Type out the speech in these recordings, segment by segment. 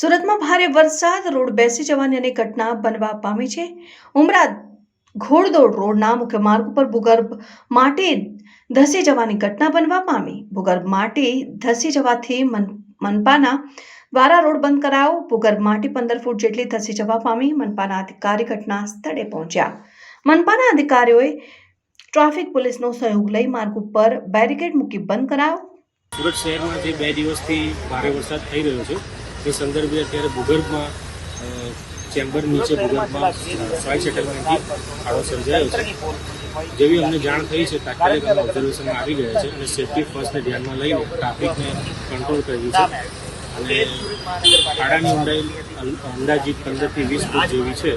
સુરતમાં ભારે વરસાદ, રોડ બેસી જવાની અનેક ઘટના બનવા પામી છે. ઉમરા ઘોડદોડ રોડના મુખ્ય માર્ગ ઉપર ભૂગર્ભ માટે ધસી જવાની ઘટના બનવા પામી. ભૂગર્ભ માટે ધસી જવાથી મનપાના દ્વારા રોડ બંધ કરાયો. ભૂગર્ભ માટી પંદર ફૂટ જેટલી ધસી જવા પામી. મનપાના અધિકારી ઘટના સ્થળે પહોંચ્યા. મનપાના અધિકારીઓએ ટ્રાફિક પોલીસનો સહયોગ લઈ માર્ગ ઉપર બેરિકેડ મૂકી બંધ કરાયો. સુરત શહેરમાં જે બે દિવસથી ભારે વરસાદ થઈ રહ્યો છે એ સંદર્ભે અત્યારે ભૂગર્ભમાં ચેમ્બર નીચે ભૂગર્ભમાં, સોઇલ સેટલમેન્ટથી ખાડો સર્જાયો છે. જેવી અમને જાણ થઈ છે, તાત્કાલિક ઓબ્ઝર્વેશનમાં આવી ગયા છે અને સેફ્ટી ફર્સ્ટને ધ્યાનમાં લઈને ટ્રાફિકને કંટ્રોલ કર્યું છે. અને ઊંડાઈ અંદાજિત પંદરથી વીસ ફૂટ જેવી છે.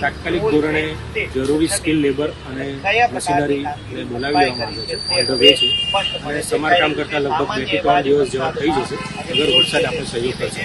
તાત્કાલિક ધોરણે જરૂરી સ્કિલ લેબર અને મશીનરીને બોલાવી લેવામાં આવે છે. ઓન ધ વે છે. અને સમારકામ કરતા લગભગ બેથી ત્રણ દિવસ જેવા થઈ જશે. અગર વરસાદ આપણે સહયોગ કરશે.